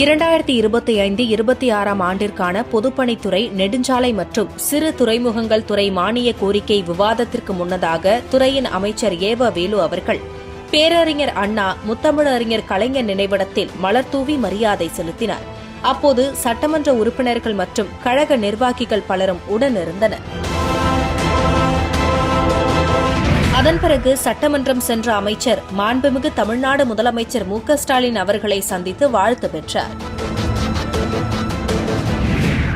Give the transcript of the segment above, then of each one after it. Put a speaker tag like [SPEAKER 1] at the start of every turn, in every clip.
[SPEAKER 1] இரண்டாயிரத்தி இருபத்தி ஐந்து இருபத்தி ஆறாம் ஆண்டிற்கான பொதுப்பணித்துறை நெடுஞ்சாலை மற்றும் சிறு துறைமுகங்கள் துறை மானிய கோரிக்கை விவாதத்திற்கு முன்னதாக துறையின் அமைச்சர் ஏவ வேலு அவர்கள் பேரறிஞர் அண்ணா முத்தமிழறிஞர் கலைஞர் நினைவிடத்தில் மலர்தூவி மரியாதை செலுத்தினார் அப்போது சட்டமன்ற உறுப்பினர்கள் மற்றும் கழக நிர்வாகிகள் பலரும் உடனிருந்தனா் அதன் பிறகு சட்டமன்றம் சென்ற அமைச்சர் மாண்புமிகு தமிழ்நாடு முதலமைச்சர் மு ஸ்டாலின் அவர்களை சந்தித்து வாழ்த்து பெற்றார்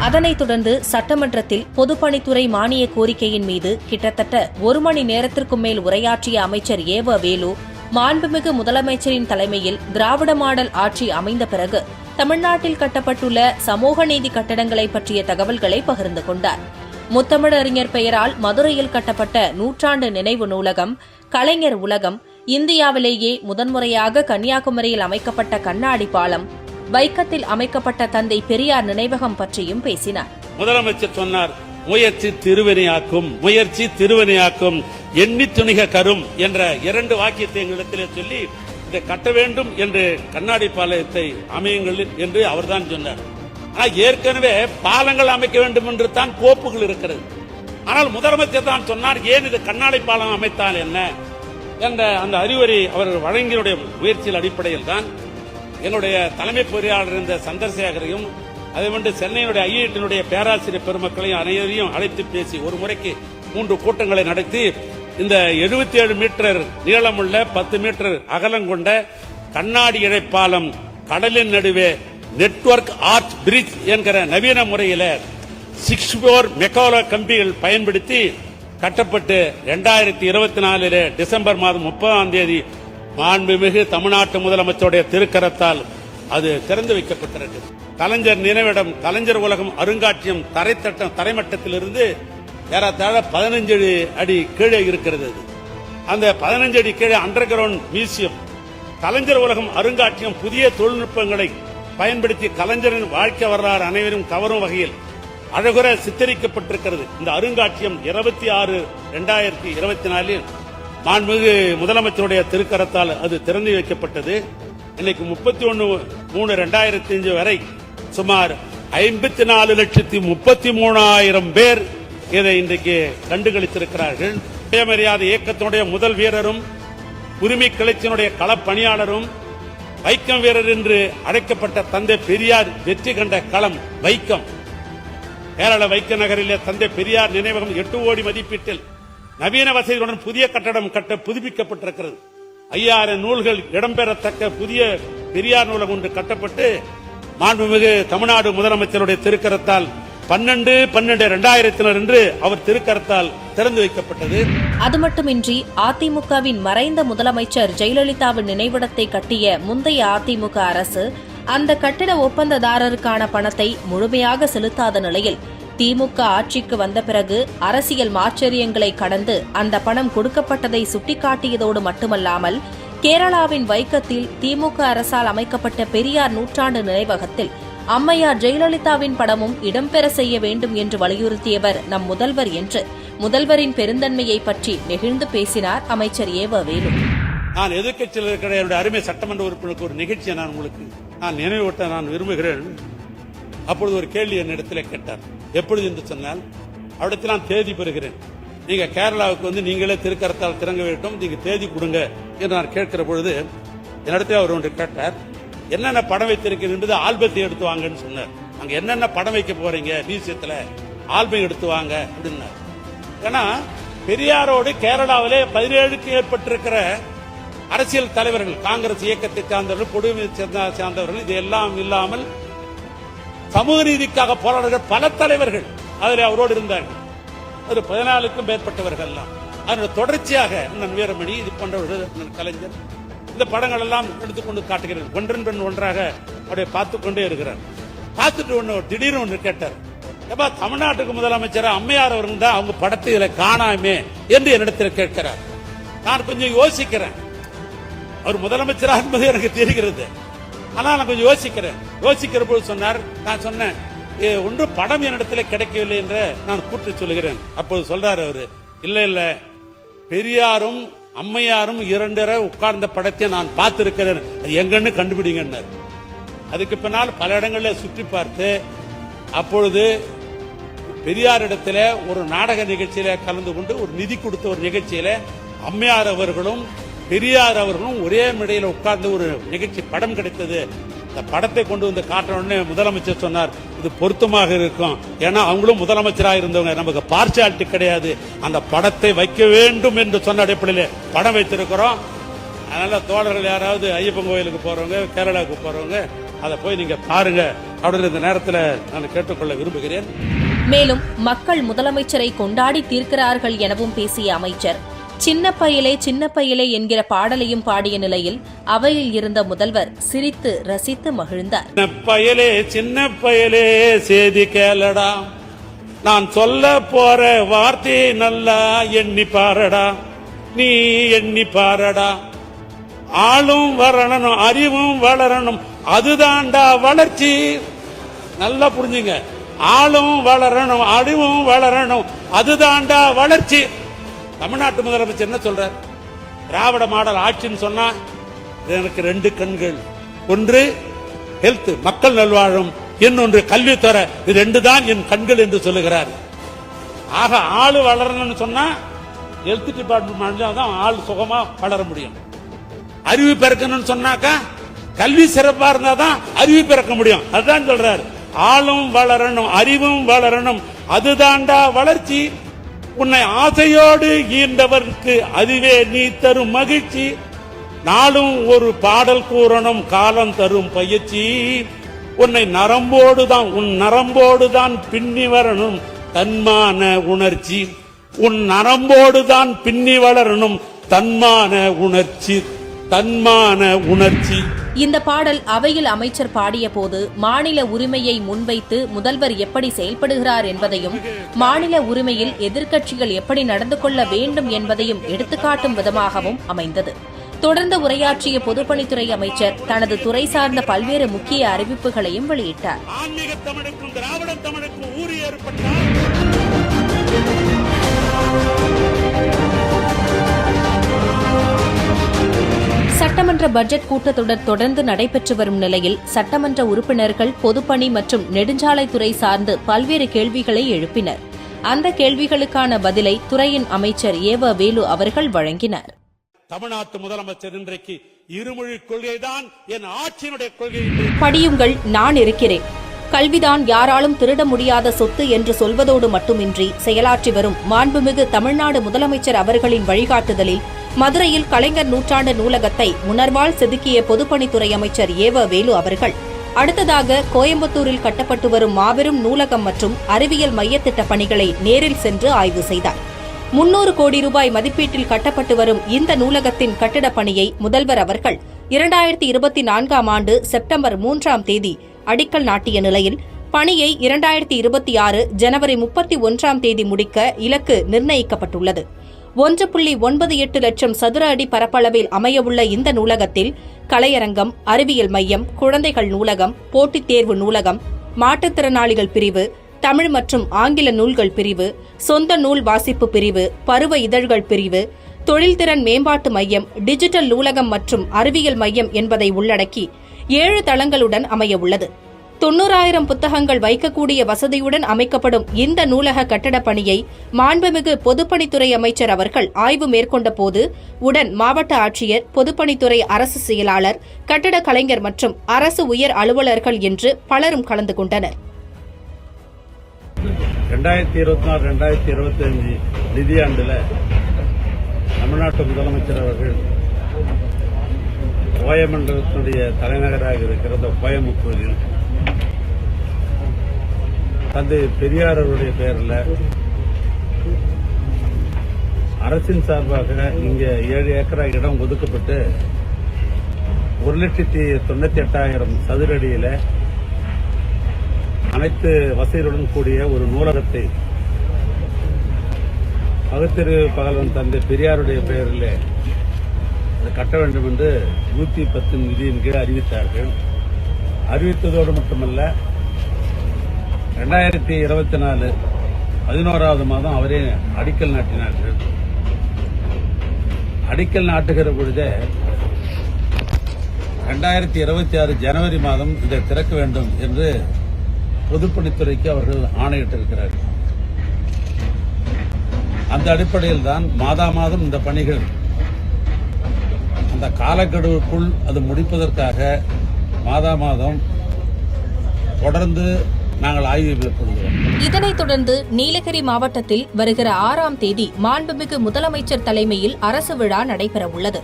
[SPEAKER 1] அதனைத் தொடர்ந்து சட்டமன்றத்தில் பொதுப்பணித்துறை மானிய கோரிக்கையின் மீது கிட்டத்தட்ட ஒரு மணி நேரத்திற்கும் மேல் உரையாற்றிய அமைச்சர் ஏவ வேலு மாண்புமிகு முதலமைச்சரின் தலைமையில் திராவிட மாடல் ஆட்சி அமைந்த பிறகு தமிழ்நாட்டில் கட்டப்பட்டுள்ள சமூக நீதி கட்டடங்களை பற்றிய தகவல்களை பகிர்ந்து கொண்டார் முத்தமிழறிஞர் பெயரால் மதுரையில் கட்டப்பட்ட நூற்றாண்டு நினைவு நூலகம் கலைஞர் உலகம் இந்தியாவிலேயே முதன்முறையாக கன்னியாகுமரியில் அமைக்கப்பட்ட கண்ணாடி பாலம் வைக்கத்தில் அமைக்கப்பட்ட தந்தை பெரியார் நினைவகம் பற்றியும் பேசினார்
[SPEAKER 2] முதலமைச்சர் சொன்னார் முயற்சி திருவினையாக்கும் முயற்சி திருவினையாக்கும் எண்ணி துணிக கரும் என்ற இரண்டு வாக்கியத்தை எங்களிடத்திலே சொல்லி இதை கட்ட வேண்டும் என்று கண்ணாடி பாளையத்தை அமையுங்கள் என்று அவர்தான் சொன்னார் ஆனால் ஏற்கனவே பாலங்கள் அமைக்க வேண்டும் என்று தான் கோப்புகள் இருக்கிறது ஆனால் முதலமைச்சர் தான் சொன்னார் ஏன் இது கண்ணாடி பாலம் அமைத்தால் என்ன என்ற அந்த அறிவுரை அவர்கள் வழங்கியுடைய முயற்சியில் அடிப்படையில் தான் என்னுடைய தலைமை பொறியாளர் இருந்த சந்திரசேகரையும் அதை வந்து சென்னையினுடைய ஐஐடியினுடைய பேராசிரியர் பெருமக்களையும் அனைவரையும் அழைத்து பேசி ஒரு முறைக்கு மூன்று கூட்டங்களை நடத்தி இந்த எழுபத்தி ஏழு மீட்டர் நீளமுள்ள பத்து மீட்டர் அகலம் கொண்ட கண்ணாடி இழைப்பாலம் கடலின் நடுவே நெட்வொர்க் ஆர்ட் பிரிட்ஜ் என்கிற நவீன முறையில் சிக்ஸ் போர் மெக்காலோ கம்பிகள் பயன்படுத்தி கட்டப்பட்டு இரண்டாயிரத்தி இருபத்தி நாலில் டிசம்பர் மாதம் முப்பதாம் தேதி மாண்புமிகு தமிழ்நாட்டு முதலமைச்சருடைய திருக்கரத்தால் அது திறந்து வைக்கப்பட்டிருக்கு கலைஞர் நினைவிடம் கலைஞர் உலகம் அருங்காட்சியம் தரைத்தட்டம் தரைமட்டத்திலிருந்து ஏறத்தாழ பதினஞ்சு அடி கீழே இருக்கிறது அந்த பதினஞ்சு அடி கீழே அண்டர் கிரவுண்ட் மியூசியம் கலைஞர் உலகம் அருங்காட்சியம் புதிய தொழில்நுட்பங்களை பயன்படுத்தி கலைஞரின் வாழ்க்கை வரலாறு அனைவரும் கவரும் வகையில் அழகுற சித்தரிக்கப்பட்டிருக்கிறது இந்த அருங்காட்சியம் இருபத்தி ஆறு இரண்டாயிரத்தி இருபத்தி நாலில் மாண்புமிகு முதலமைச்சருடைய திருக்கரத்தால் அது திறந்து வைக்கப்பட்டது இன்னைக்கு முப்பத்தி ஒன்று மூணு ரெண்டாயிரத்தி அஞ்சு வரை சுமார் ஐம்பத்தி நாலு லட்சத்தி முப்பத்தி மூணாயிரம் பேர் இதை இன்றைக்கு கண்டுகளித்திருக்கிறார்கள் சுயமரியாதை இயக்கத்தினுடைய முதல் வீரரும் உரிமை கிளைச்சினுடைய களப்பணியாளரும் வைக்கம் வீரர் என்று அழைக்கப்பட்ட தந்தை பெரியார் வெற்றி கண்ட களம் வைக்கம் கேரள வைக்க நகரிலே தந்தை பெரியார் நினைவகம் எட்டு ஓடி மதிப்பீட்டில் நவீன வசதிகளுடன் புதிய கட்டடம் கட்ட புதுப்பிக்கப்பட்டிருக்கிறது ஐயாயிரம் நூல்கள் இடம்பெறத்தக்க புதிய பெரியார் நூலகம் ஒன்று கட்டப்பட்டு மாண்புமிகு தமிழ்நாடு முதலமைச்சருடைய திருக்கரத்தால் பன்னெண்டு பன்னெண்டு இரண்டாயிரத்தினர் என்று அவர் திருக்கரத்தால் திறந்து வைக்கப்பட்டது
[SPEAKER 1] அது மட்டுமின்றி அதிமுகவின் மறைந்த முதலமைச்சர் ஜெயலலிதாவின் நினைவிடத்தை கட்டிய முந்தைய அதிமுக அரசு அந்த கட்டிட ஒப்பந்ததாரருக்கான பணத்தை முழுமையாக செலுத்தாத நிலையில் திமுக ஆட்சிக்கு வந்த பிறகு அரசியல் மாச்சரியங்களை கடந்து அந்த பணம் கொடுக்கப்பட்டதை சுட்டிக்காட்டியதோடு மட்டுமல்லாமல் கேரளாவின் வைக்கத்தில் திமுக அரசால் அமைக்கப்பட்ட பெரியார் நூற்றாண்டு நினைவகத்தில் அம்மையார் ஜெயலலிதாவின் படமும் இடம்பெற செய்ய வேண்டும் என்று வலியுறுத்தியவர் நம் முதல்வர் என்று முதல்வரின் பெருந்தன்மையை பற்றி நெகிழ்ந்து பேசினார் அமைச்சர் வேலு
[SPEAKER 2] நான் எதிர்கட்சியில் இருக்கிற என்னுடைய அருமை சட்டமன்ற உறுப்பினருக்கு ஒரு நிகழ்ச்சியை நான் உங்களுக்கு நான் நினைவூட்ட நான் விரும்புகிறேன் அப்பொழுது ஒரு கேள்வி என்னிடத்தில் கேட்டார் எப்பொழுது என்று சொன்னால் அவடத்தில் நான் தேதி பெறுகிறேன் நீங்க கேரளாவுக்கு வந்து நீங்களே திருக்கரத்தால் திறங்க வேண்டும் நீங்க தேதி கொடுங்க என்று நான் கேட்கிற பொழுது என்னிடத்தில் அவர் ஒன்று கேட்டார் என்னென்ன படம் வைத்திருக்கிறேன் என்பது ஆல்பத்தை எடுத்து வாங்கன்னு சொன்னார் அங்க என்னென்ன படம் வைக்க போறீங்க மியூசியத்துல ஆல்பம் எடுத்து வாங்க அப்படின்னார் ஏன்னா பெரியாரோடு கேரளாவிலே பதினேழுக்கு ஏற்பட்டிருக்கிற அரசியல் தலைவர்கள் காங்கிரஸ் இயக்கத்தை சார்ந்தவர்கள் பொதுமை சார்ந்தவர்கள் இது எல்லாம் இல்லாமல் சமூக நீதிக்காக போராடுகிற பல தலைவர்கள் அதில் அவரோடு இருந்தார்கள் அது பதினாலுக்கும் மேற்பட்டவர்கள் எல்லாம் அதனோட தொடர்ச்சியாக வீரமணி இது போன்றவர்கள் கலைஞர் இந்த படங்கள் எல்லாம் எடுத்துக்கொண்டு காட்டுகிறார் ஒன்றன் பெண் ஒன்றாக அப்படியே பார்த்து கொண்டே இருக்கிறார் பார்த்துட்டு ஒன்று திடீர்னு ஒன்று கேட்டார் எப்பா தமிழ்நாட்டுக்கு முதலமைச்சர் அம்மையார் அவர்கள் தான் அவங்க படத்தை இதில் காணாமே என்று என்னிடத்தில் கேட்கிறார் நான் கொஞ்சம் யோசிக்கிறேன் அவர் முதலமைச்சராக என்பது எனக்கு தெரிகிறது ஆனால் நான் கொஞ்சம் யோசிக்கிறேன் யோசிக்கிற போது சொன்னார் நான் சொன்னேன் ஒன்று படம் என்னிடத்தில் கிடைக்கவில்லை என்று நான் கூற்று சொல்கிறேன் அப்போது சொல்றாரு அவரு இல்லை இல்லை பெரியாரும் அம்மையாரும் இரண்டரை உட்கார்ந்த படத்தை நான் பார்த்திருக்கிறேன் அது எங்கன்னு கண்டுபிடிங்க அதுக்கு பின்னால் பல இடங்களில் சுற்றி பார்த்து அப்பொழுது பெரியாரிடத்தில் ஒரு நாடக நிகழ்ச்சியில கலந்து கொண்டு ஒரு நிதி கொடுத்த ஒரு நிகழ்ச்சியில அம்மையார் அவர்களும் பெரியார் அவர்களும் ஒரே மிடையில உட்கார்ந்து ஒரு நிகழ்ச்சி படம் கிடைத்தது இந்த படத்தை கொண்டு வந்து காட்டணும்னு முதலமைச்சர் சொன்னார் இது பொருத்தமாக இருக்கும் ஏன்னா அவங்களும் முதலமைச்சராக இருந்தவங்க நமக்கு பார்சாலிட்டி கிடையாது அந்த படத்தை வைக்க வேண்டும் என்று சொன்ன அடிப்படையில் படம் வைத்திருக்கிறோம் அதனால தோழர்கள் யாராவது ஐயப்பன் கோயிலுக்கு போறவங்க கேரளாவுக்கு போறவங்க அதை போய் நீங்க பாருங்க அப்படின்னு இந்த நேரத்தில் நான் கேட்டுக்கொள்ள விரும்புகிறேன்
[SPEAKER 1] மேலும் மக்கள் முதலமைச்சரை கொண்டாடி தீர்க்கிறார்கள் எனவும் பேசிய அமைச்சர் சின்ன பயிலே சின்ன பயிலே என்கிற பாடலையும் பாடிய நிலையில் அவையில் இருந்த முதல்வர் சிரித்து ரசித்து மகிழ்ந்தார்
[SPEAKER 2] பயலே சின்ன பயலே செய்தி கேளடா நான் சொல்ல போற வார்த்தை நல்லா எண்ணி பாரடா நீ எண்ணி பாரடா ஆளும் வரணும் அறிவும் வளரணும் அதுதான்டா வளர்ச்சி நல்லா புரிஞ்சுங்க ஆளும் வளரணும் அறிவும் வளரணும் அதுதான்டா வளர்ச்சி தமிழ்நாட்டு முதலமைச்சர் என்ன சொல்றார் திராவிட மாடல் ஆட்சின்னு சொன்னா எனக்கு ரெண்டு கண்கள் ஒன்று ஹெல்த் மக்கள் நல்வாழும் இன்னொன்று கல்வித்துறை இது ரெண்டு தான் என் கண்கள் என்று சொல்லுகிறார் ஆக ஆள் வளரணும்னு சொன்னா ஹெல்த் டிபார்ட்மெண்ட் தான் ஆள் சுகமா வளர முடியும் அறிவு பிறக்கணும்னு சொன்னாக்கா கல்வி சிறப்பா இருந்தா தான் அறிவு பிறக்க முடியும் அதுதான் சொல்றாரு ஆளும் வளரணும் அறிவும் வளரணும் அதுதான்டா வளர்ச்சி உன்னை ஆசையோடு ஈண்டவருக்கு அதுவே நீ தரும் மகிழ்ச்சி நாளும் ஒரு பாடல் கூறணும் காலம் தரும் பயிற்சி உன்னை நரம்போடு தான் உன் நரம்போடு தான் பின்னி வரணும் தன்மான உணர்ச்சி உன் நரம்போடு தான் பின்னி வளரணும் தன்மான உணர்ச்சி தன்மான உணர்ச்சி
[SPEAKER 1] இந்த பாடல் அவையில் அமைச்சர் பாடிய போது மாநில உரிமையை முன்வைத்து முதல்வர் எப்படி செயல்படுகிறார் என்பதையும் மாநில உரிமையில் எதிர்க்கட்சிகள் எப்படி நடந்து கொள்ள வேண்டும் என்பதையும் எடுத்துக்காட்டும் விதமாகவும் அமைந்தது தொடர்ந்து உரையாற்றிய பொதுப்பணித்துறை அமைச்சர் தனது துறை சார்ந்த பல்வேறு முக்கிய அறிவிப்புகளையும் வெளியிட்டார் திராவிட தமிழுக்கும் ஊறு சட்டமன்ற பட்ஜெட் கூட்டத்தொடர் தொடர்ந்து நடைபெற்று வரும் நிலையில் சட்டமன்ற உறுப்பினர்கள் பொதுப்பணி மற்றும் நெடுஞ்சாலைத்துறை சார்ந்து பல்வேறு கேள்விகளை எழுப்பினர் அந்த கேள்விகளுக்கான பதிலை துறையின் அமைச்சர் ஏவ வேலு அவர்கள் வழங்கினர்
[SPEAKER 2] தமிழ்நாட்டு முதலமைச்சர் இன்றைக்கு இருமொழி கொள்கைதான் என் ஆட்சியினுடைய கொள்கை
[SPEAKER 1] படியுங்கள் நான் இருக்கிறேன் கல்விதான் யாராலும் திருட முடியாத சொத்து என்று சொல்வதோடு மட்டுமின்றி செயலாற்றி வரும் மாண்புமிகு தமிழ்நாடு முதலமைச்சர் அவர்களின் வழிகாட்டுதலில் மதுரையில் கலைஞர் நூற்றாண்டு நூலகத்தை உணர்வால் செதுக்கிய பொதுப்பணித்துறை அமைச்சர் ஏவ வேலு அவர்கள் அடுத்ததாக கோயம்புத்தூரில் கட்டப்பட்டு வரும் மாபெரும் நூலகம் மற்றும் அறிவியல் மையத்திட்ட பணிகளை நேரில் சென்று ஆய்வு செய்தார் முன்னூறு கோடி ரூபாய் மதிப்பீட்டில் கட்டப்பட்டு வரும் இந்த நூலகத்தின் கட்டிடப் பணியை முதல்வர் அவர்கள் இரண்டாயிரத்தி இருபத்தி நான்காம் ஆண்டு செப்டம்பர் மூன்றாம் தேதி அடிக்கல் நாட்டிய நிலையில் பணியை இரண்டாயிரத்தி இருபத்தி ஆறு ஜனவரி முப்பத்தி ஒன்றாம் தேதி முடிக்க இலக்கு நிர்ணயிக்கப்பட்டுள்ளது ஒன்று புள்ளி ஒன்பது எட்டு லட்சம் சதுர அடி பரப்பளவில் அமையவுள்ள இந்த நூலகத்தில் கலையரங்கம் அறிவியல் மையம் குழந்தைகள் நூலகம் போட்டித் தேர்வு நூலகம் மாற்றுத்திறனாளிகள் பிரிவு தமிழ் மற்றும் ஆங்கில நூல்கள் பிரிவு சொந்த நூல் வாசிப்பு பிரிவு பருவ இதழ்கள் பிரிவு தொழில்திறன் மேம்பாட்டு மையம் டிஜிட்டல் நூலகம் மற்றும் அறிவியல் மையம் என்பதை உள்ளடக்கி ஏழு தளங்களுடன் அமையவுள்ளது தொன்னூறாயிரம் புத்தகங்கள் வைக்கக்கூடிய வசதியுடன் அமைக்கப்படும் இந்த நூலக கட்டடப் பணியை மாண்புமிகு பொதுப்பணித்துறை அமைச்சர் அவர்கள் ஆய்வு மேற்கொண்ட போது உடன் மாவட்ட ஆட்சியர் பொதுப்பணித்துறை அரசு செயலாளர் கட்டட கலைஞர் மற்றும் அரசு உயர் அலுவலர்கள் என்று பலரும் கலந்து கொண்டனர்
[SPEAKER 2] நிதியாண்டில் தமிழ்நாட்டு முதலமைச்சர் அவர்கள் தலைநகராக இருக்கிற கோயமுத்தூரில் தந்தை பெரியார் அவருடைய பெயரில் அரசின் சார்பாக இங்கே ஏழு ஏக்கரா இடம் ஒதுக்கப்பட்டு ஒரு லட்சத்தி தொண்ணூத்தி எட்டாயிரம் சதுரடியில் அனைத்து வசதிகளுடன் கூடிய ஒரு நூலகத்தை பகுத்தறிவு பகலன் தந்தை பெரியாருடைய பெயரில் அது கட்ட வேண்டும் என்று நூற்றி பத்து நிதியின் கீழ் அறிவித்தார்கள் அறிவித்ததோடு மட்டுமல்ல ரெண்டாயிரத்தி இருபத்தி நாலு பதினோராவது மாதம் அவரே அடிக்கல் நாட்டினார்கள் அடிக்கல் நாட்டுகிற பொழுதே ரெண்டாயிரத்தி இருபத்தி ஆறு ஜனவரி மாதம் இதை திறக்க வேண்டும் என்று பொதுப்பணித்துறைக்கு அவர்கள் ஆணையிட்டிருக்கிறார்கள் அந்த அடிப்படையில் தான் மாதா மாதம் இந்த பணிகள் அந்த காலக்கெடுவுக்குள் அது முடிப்பதற்காக மாதா மாதம் தொடர்ந்து நாங்கள் ஆய்வு மேற்கொள்கிறோம்
[SPEAKER 1] இதனைத் தொடர்ந்து நீலகிரி மாவட்டத்தில் வருகிற ஆறாம் தேதி மாண்புமிகு முதலமைச்சர் தலைமையில் அரசு விழா நடைபெறவுள்ளது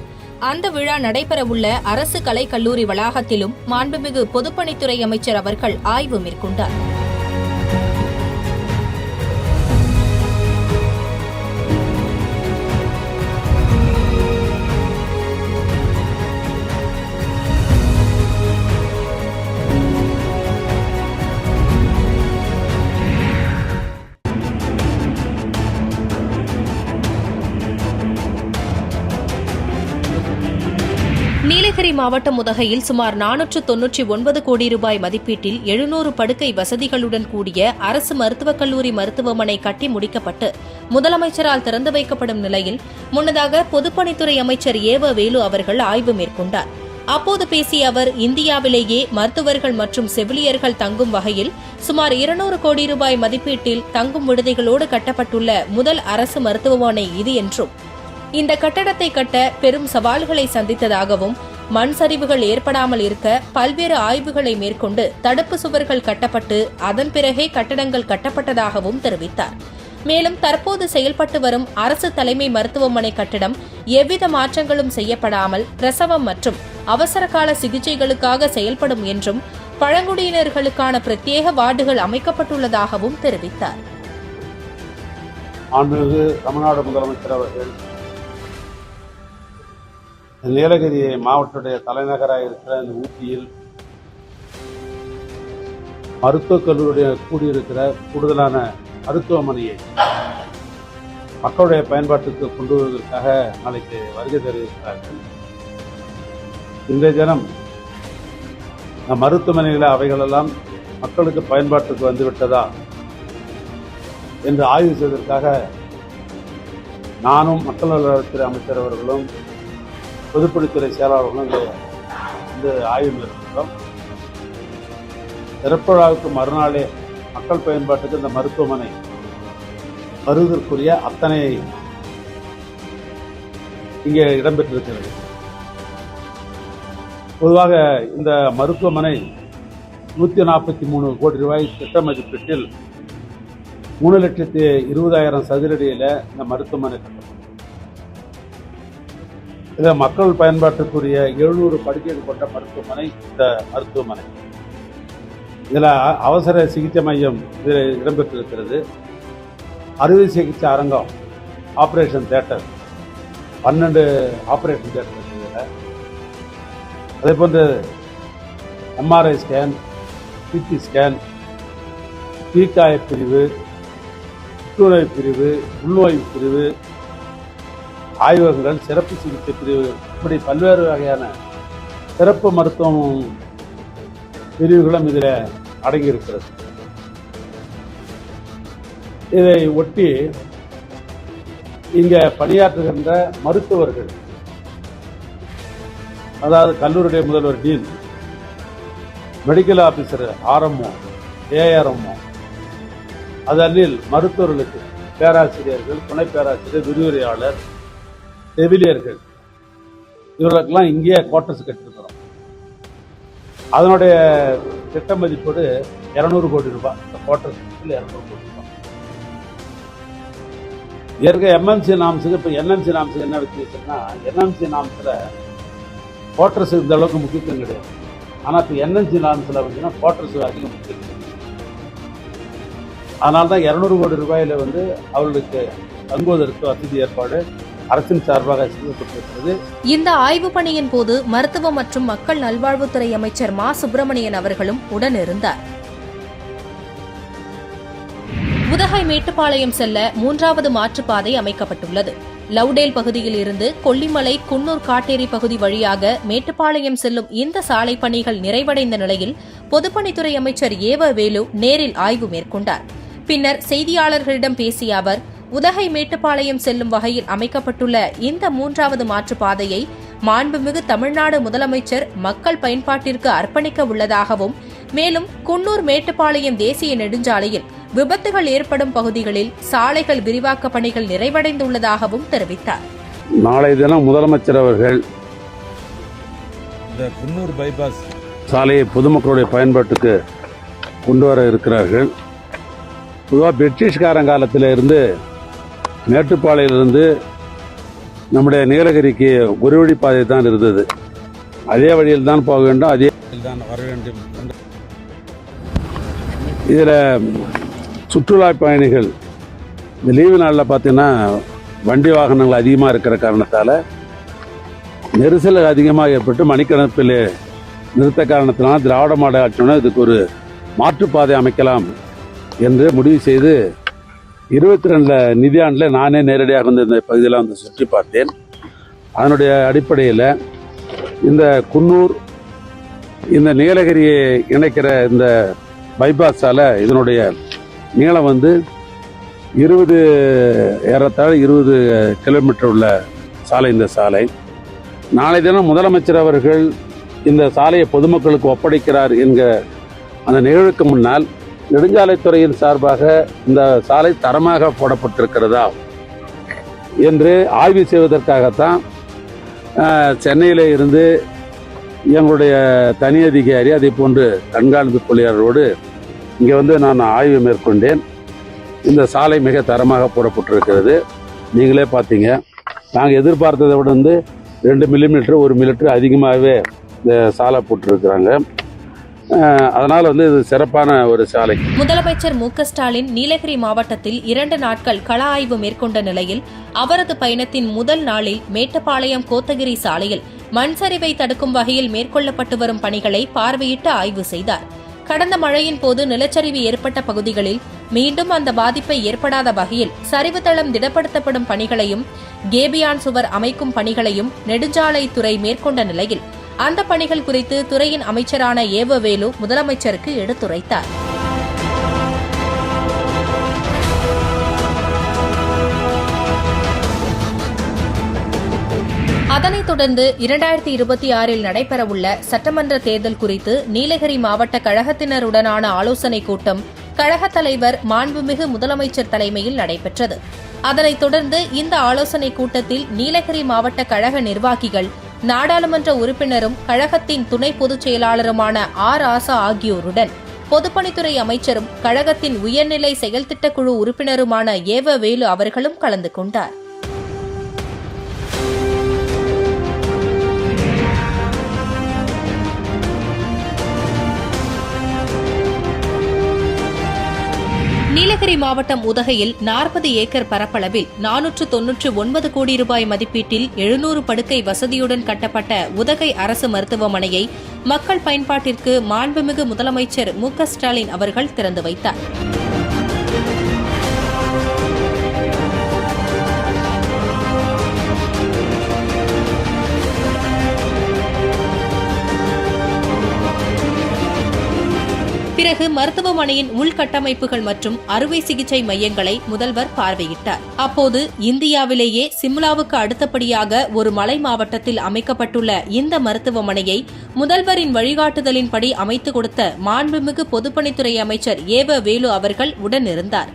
[SPEAKER 1] அந்த விழா நடைபெறவுள்ள அரசு கலைக்கல்லூரி வளாகத்திலும் மாண்புமிகு பொதுப்பணித்துறை அமைச்சர் அவர்கள் ஆய்வு மேற்கொண்டார் கன்னியாகுமரி மாவட்டம் உதகையில் சுமார் நானூற்று தொன்னூற்றி ஒன்பது கோடி ரூபாய் மதிப்பீட்டில் எழுநூறு படுக்கை வசதிகளுடன் கூடிய அரசு மருத்துவக் கல்லூரி மருத்துவமனை கட்டி முடிக்கப்பட்டு முதலமைச்சரால் திறந்து வைக்கப்படும் நிலையில் முன்னதாக பொதுப்பணித்துறை அமைச்சர் ஏவ வேலு அவர்கள் ஆய்வு மேற்கொண்டார் அப்போது பேசிய அவர் இந்தியாவிலேயே மருத்துவர்கள் மற்றும் செவிலியர்கள் தங்கும் வகையில் சுமார் இருநூறு கோடி ரூபாய் மதிப்பீட்டில் தங்கும் விடுதிகளோடு கட்டப்பட்டுள்ள முதல் அரசு மருத்துவமனை இது என்றும் இந்த கட்டடத்தை கட்ட பெரும் சவால்களை சந்தித்ததாகவும் மண் சரிவுகள் ஏற்படாமல் இருக்க பல்வேறு ஆய்வுகளை மேற்கொண்டு தடுப்பு சுவர்கள் கட்டப்பட்டு அதன் பிறகே கட்டடங்கள் கட்டப்பட்டதாகவும் தெரிவித்தார் மேலும் தற்போது செயல்பட்டு வரும் அரசு தலைமை மருத்துவமனை கட்டடம் எவ்வித மாற்றங்களும் செய்யப்படாமல் பிரசவம் மற்றும் அவசரகால சிகிச்சைகளுக்காக செயல்படும் என்றும் பழங்குடியினர்களுக்கான பிரத்யேக வார்டுகள் அமைக்கப்பட்டுள்ளதாகவும் தெரிவித்தார்
[SPEAKER 2] தமிழ்நாடு முதலமைச்சர் அவர்கள் நீலகிரி மாவட்டத்துடைய தலைநகராக இருக்கிற இந்த ஊட்டியில் மருத்துவக் கல்லூரிய கூடியிருக்கிற கூடுதலான மருத்துவமனையை மக்களுடைய பயன்பாட்டுக்கு கொண்டு வருவதற்காக நாளைக்கு வருகை தெரிவிக்கிறார்கள் இன்றைய தினம் மருத்துவமனையில் அவைகளெல்லாம் மக்களுக்கு பயன்பாட்டுக்கு வந்துவிட்டதா என்று ஆய்வு செய்வதற்காக நானும் மக்கள் நலத்துறை அமைச்சர் அவர்களும் பொதுப்பணித்துறை செயலாளர்களும் இந்த இந்த ஆய்வு மேற்கொண்டோம் திறப்பழாவுக்கு மறுநாளே மக்கள் பயன்பாட்டுக்கு இந்த மருத்துவமனை வருவதற்குரிய அத்தனை இங்கே இடம்பெற்றிருக்கிறது பொதுவாக இந்த மருத்துவமனை நூற்றி நாற்பத்தி மூணு கோடி ரூபாய் திட்ட மதிப்பீட்டில் மூணு லட்சத்தி இருபதாயிரம் சதுரடியில் இந்த மருத்துவமனை கட்டப்படும் இதில் மக்கள் பயன்பாட்டுக்குரிய எழுநூறு படுக்கைகள் கொண்ட மருத்துவமனை இந்த மருத்துவமனை இதில் அவசர சிகிச்சை மையம் இதில் இடம்பெற்றிருக்கிறது அறுவை சிகிச்சை அரங்கம் ஆப்ரேஷன் தேட்டர் பன்னெண்டு ஆப்ரேஷன் தேட்டர் இதில் அதே போன்று எம்ஆர்ஐ ஸ்கேன் சிடி ஸ்கேன் தீக்காய பிரிவு புற்றுநோய் பிரிவு உள்நோய் பிரிவு ஆய்வகங்கள் சிறப்பு சிகிச்சை பிரிவு இப்படி பல்வேறு வகையான சிறப்பு மருத்துவம் பிரிவுகளும் இதில் அடங்கியிருக்கிறது இதை ஒட்டி இங்கே பணியாற்றுகின்ற மருத்துவர்கள் அதாவது கல்லூரிடைய முதல்வர் dean medical officer RMO ARMO அதில் மருத்துவர்களுக்கு பேராசிரியர்கள் துணை பேராசிரியர் விரிவுரையாளர் செவிலியர்கள் இவர்களுக்கெல்லாம் இங்கேயே குவார்டர்ஸ் கட்டிருக்கிறோம் அதனுடைய திட்ட மதிப்போடு இரநூறு கோடி ரூபாய் இந்த குவார்டர்ஸ் இரநூறு கோடி ரூபாய் ஏற்கனவே எம்என்சி நாம்ஸுக்கு இப்போ என்எம்சி நாம்ஸுக்கு என்ன வித்தியாசம்னா என்எம்சி நாம்ஸில் குவார்டர்ஸ் இந்த அளவுக்கு முக்கியத்துவம் கிடையாது ஆனால் இப்போ என்எம்சி நாம்ஸில் பார்த்தீங்கன்னா குவார்டர்ஸ் அதிகம் முக்கியத்துவம் அதனால தான் இரநூறு கோடி ரூபாயில் வந்து அவர்களுக்கு தங்குவதற்கு வசதி ஏற்பாடு அரசின் சார்பாக செய்யப்பட்டிருக்கிறது
[SPEAKER 1] இந்த ஆய்வு பணியின் போது மருத்துவ மற்றும் மக்கள் நல்வாழ்வுத்துறை அமைச்சர் மா சுப்பிரமணியன் அவர்களும் உடனிருந்தார் உதகை மேட்டுப்பாளையம் செல்ல மூன்றாவது மாற்றுப்பாதை அமைக்கப்பட்டுள்ளது லவுடேல் பகுதியில் இருந்து கொல்லிமலை குன்னூர் காட்டேரி பகுதி வழியாக மேட்டுப்பாளையம் செல்லும் இந்த சாலை பணிகள் நிறைவடைந்த நிலையில் பொதுப்பணித்துறை அமைச்சர் ஏவ வேலு நேரில் ஆய்வு மேற்கொண்டார் பின்னர் செய்தியாளர்களிடம் பேசிய அவர் உதகை மேட்டுப்பாளையம் செல்லும் வகையில் அமைக்கப்பட்டுள்ள இந்த மூன்றாவது மாற்றுப்பாதையை மாண்புமிகு தமிழ்நாடு முதலமைச்சர் மக்கள் பயன்பாட்டிற்கு அர்ப்பணிக்க உள்ளதாகவும் மேலும் குன்னூர் மேட்டுப்பாளையம் தேசிய நெடுஞ்சாலையில் விபத்துகள் ஏற்படும் பகுதிகளில் சாலைகள் விரிவாக்க பணிகள் நிறைவடைந்துள்ளதாகவும் தெரிவித்தார்
[SPEAKER 2] நாளை தினம் முதலமைச்சர் அவர்கள் பைபாஸ் சாலையை பொதுமக்களுடைய பயன்பாட்டுக்கு கொண்டு வர இருக்கிறார்கள் பொதுவாக இருந்து மேட்டுப்பாளையிலிருந்து நம்முடைய நீலகிரிக்கு ஒரு வழி பாதை தான் இருந்தது அதே வழியில் தான் போக வேண்டும் அதே வழியில் தான் வர வேண்டும் இதில் சுற்றுலா பயணிகள் இந்த லீவு நாளில் பார்த்தீங்கன்னா வண்டி வாகனங்கள் அதிகமாக இருக்கிற காரணத்தால் நெரிசல் அதிகமாக ஏற்பட்டு மணிக்கணப்பில் நிறுத்த காரணத்தினால் திராவிட மாடல் ஆட்சியினர் இதுக்கு ஒரு மாற்றுப்பாதை அமைக்கலாம் என்று முடிவு செய்து இருபத்தி ரெண்டில் நிதியாண்டில் நானே நேரடியாக வந்து இந்த பகுதியெல்லாம் வந்து சுற்றி பார்த்தேன் அதனுடைய அடிப்படையில் இந்த குன்னூர் இந்த நீலகிரியை இணைக்கிற இந்த பைபாஸால் இதனுடைய நீளம் வந்து இருபது ஏறத்தாழ இருபது கிலோமீட்டர் உள்ள சாலை இந்த சாலை நாளை தினம் முதலமைச்சர் அவர்கள் இந்த சாலையை பொதுமக்களுக்கு ஒப்படைக்கிறார் என்கிற அந்த நிகழ்வுக்கு முன்னால் நெடுஞ்சாலைத்துறையின் சார்பாக இந்த சாலை தரமாக போடப்பட்டிருக்கிறதா என்று ஆய்வு செய்வதற்காகத்தான் சென்னையில் இருந்து எங்களுடைய தனி அதிகாரி அதே போன்று கண்காணிப்பு பொறியாளரோடு இங்கே வந்து நான் ஆய்வு மேற்கொண்டேன் இந்த சாலை மிக தரமாக போடப்பட்டிருக்கிறது நீங்களே பார்த்தீங்க நாங்கள் எதிர்பார்த்ததை விட வந்து ரெண்டு மில்லிமீட்டர் ஒரு மில்லிமீட்டர் அதிகமாகவே இந்த சாலை போட்டிருக்கிறாங்க அதனால் வந்து இது சிறப்பான ஒரு சாலை
[SPEAKER 1] முதலமைச்சர் மு ஸ்டாலின் நீலகிரி மாவட்டத்தில் இரண்டு நாட்கள் கள ஆய்வு மேற்கொண்ட நிலையில் அவரது பயணத்தின் முதல் நாளில் மேட்டுப்பாளையம் கோத்தகிரி சாலையில் மண் சரிவை தடுக்கும் வகையில் மேற்கொள்ளப்பட்டு வரும் பணிகளை பார்வையிட்டு ஆய்வு செய்தார் கடந்த மழையின் போது நிலச்சரிவு ஏற்பட்ட பகுதிகளில் மீண்டும் அந்த பாதிப்பை ஏற்படாத வகையில் சரிவு தளம் திடப்படுத்தப்படும் பணிகளையும் கேபியான் சுவர் அமைக்கும் பணிகளையும் நெடுஞ்சாலைத்துறை மேற்கொண்ட நிலையில் அந்த பணிகள் குறித்து துறையின் அமைச்சரான ஏவவேலு முதலமைச்சருக்கு எடுத்துரைத்தார் அதனைத் தொடர்ந்து இரண்டாயிரத்தி இருபத்தி ஆறில் நடைபெறவுள்ள சட்டமன்ற தேர்தல் குறித்து நீலகிரி மாவட்ட கழகத்தினருடனான ஆலோசனைக் கூட்டம் கழகத் தலைவர் மாண்புமிகு முதலமைச்சர் தலைமையில் நடைபெற்றது அதனைத் தொடர்ந்து இந்த ஆலோசனைக் கூட்டத்தில் நீலகிரி மாவட்ட கழக நிர்வாகிகள் நாடாளுமன்ற உறுப்பினரும் கழகத்தின் துணை பொதுச் செயலாளருமான ஆர் ஆசா ஆகியோருடன் பொதுப்பணித்துறை அமைச்சரும் கழகத்தின் உயர்நிலை செயல்திட்டக்குழு உறுப்பினருமான ஏவவேலு அவர்களும் கலந்து கொண்டார் நீலகிரி மாவட்டம் உதகையில் நாற்பது ஏக்கர் பரப்பளவில் நானூற்று தொன்னூற்று ஒன்பது கோடி ரூபாய் மதிப்பீட்டில் எழுநூறு படுக்கை வசதியுடன் கட்டப்பட்ட உதகை அரசு மருத்துவமனையை மக்கள் பயன்பாட்டிற்கு மாண்புமிகு முதலமைச்சர் மு ஸ்டாலின் அவர்கள் திறந்து வைத்தார் பிறகு மருத்துவமனையின் உள்கட்டமைப்புகள் மற்றும் அறுவை சிகிச்சை மையங்களை முதல்வர் பார்வையிட்டார் அப்போது இந்தியாவிலேயே சிம்லாவுக்கு அடுத்தபடியாக ஒரு மலை மாவட்டத்தில் அமைக்கப்பட்டுள்ள இந்த மருத்துவமனையை முதல்வரின் வழிகாட்டுதலின்படி அமைத்துக் கொடுத்த மாண்புமிகு பொதுப்பணித்துறை அமைச்சர் ஏவ வேலு அவர்கள் உடனிருந்தார்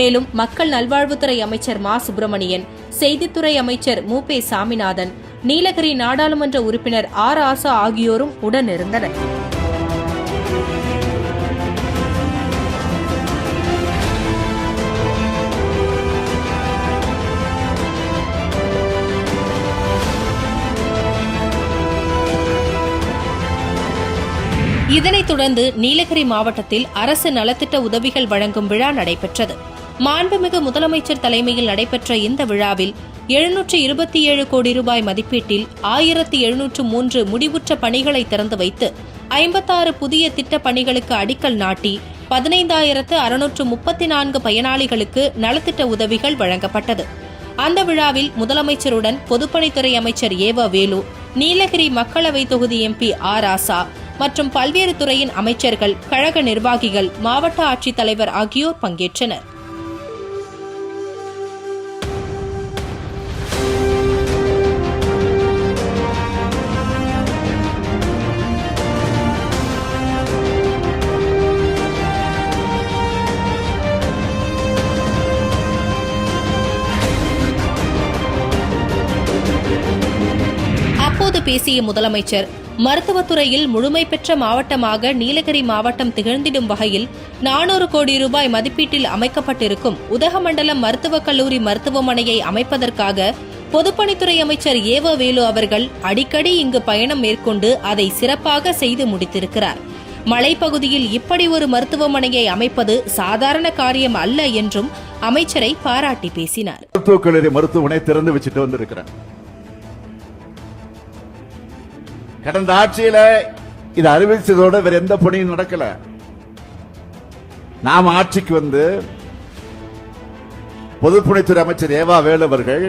[SPEAKER 1] மேலும் மக்கள் நல்வாழ்வுத்துறை அமைச்சர் மா சுப்பிரமணியன் செய்தித்துறை அமைச்சர் மு பே சாமிநாதன் நீலகிரி நாடாளுமன்ற உறுப்பினர் ஆர் ஆசா ஆகியோரும் உடனிருந்தனர் இதனைத் தொடர்ந்து நீலகிரி மாவட்டத்தில் அரசு நலத்திட்ட உதவிகள் வழங்கும் விழா நடைபெற்றது மாண்புமிகு முதலமைச்சர் தலைமையில் நடைபெற்ற இந்த விழாவில் எழுநூற்று இருபத்தி ஏழு கோடி ரூபாய் மதிப்பீட்டில் ஆயிரத்தி எழுநூற்று மூன்று முடிவுற்ற பணிகளை திறந்து வைத்து ஐம்பத்தாறு புதிய திட்ட பணிகளுக்கு அடிக்கல் நாட்டி பதினைந்தாயிரத்து அறுநூற்று முப்பத்தி நான்கு பயனாளிகளுக்கு நலத்திட்ட உதவிகள் வழங்கப்பட்டது அந்த விழாவில் முதலமைச்சருடன் பொதுப்பணித்துறை அமைச்சர் ஏவ வேலு நீலகிரி மக்களவை தொகுதி எம்பி ஆர் ஆசா மற்றும் பல்வேறு துறையின் அமைச்சர்கள் கழக நிர்வாகிகள் மாவட்ட ஆட்சித்தலைவர் ஆகியோர் பங்கேற்றனர் பேசிய முதலமைச்சர் மருத்துவத்துறையில் முழுமை பெற்ற மாவட்டமாக நீலகிரி மாவட்டம் திகழ்ந்திடும் வகையில் நானூறு கோடி ரூபாய் மதிப்பீட்டில் அமைக்கப்பட்டிருக்கும் உதகமண்டலம் மருத்துவக் கல்லூரி மருத்துவமனையை அமைப்பதற்காக பொதுப்பணித்துறை அமைச்சர் ஏவ வேலு அவர்கள் அடிக்கடி இங்கு பயணம் மேற்கொண்டு அதை சிறப்பாக செய்து முடித்திருக்கிறார் மலைப்பகுதியில் இப்படி ஒரு மருத்துவமனையை அமைப்பது சாதாரண காரியம் அல்ல என்றும் அமைச்சரை பாராட்டி பேசினார்
[SPEAKER 2] மருத்துவமனை திறந்து வச்சுட்டு வந்திருக்கிறார் கடந்த ஆட்சியில இது அறிவிச்சதோட வேற எந்த பணியும் நடக்கல நாம் ஆட்சிக்கு வந்து பொதுப்பணித்துறை அமைச்சர் ஏவா வேலு அவர்கள்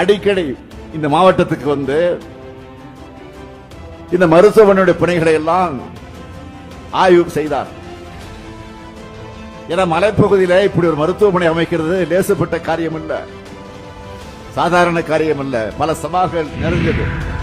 [SPEAKER 2] அடிக்கடி இந்த மாவட்டத்துக்கு வந்து இந்த மருத்துவமனையுடைய பணிகளை எல்லாம் ஆய்வு செய்தார் ஏன்னா மலைப்பகுதியில் இப்படி ஒரு மருத்துவமனை அமைக்கிறது லேசுப்பட்ட காரியம் இல்லை சாதாரண காரியம் இல்லை பல சவால்கள் நிறைஞ்சது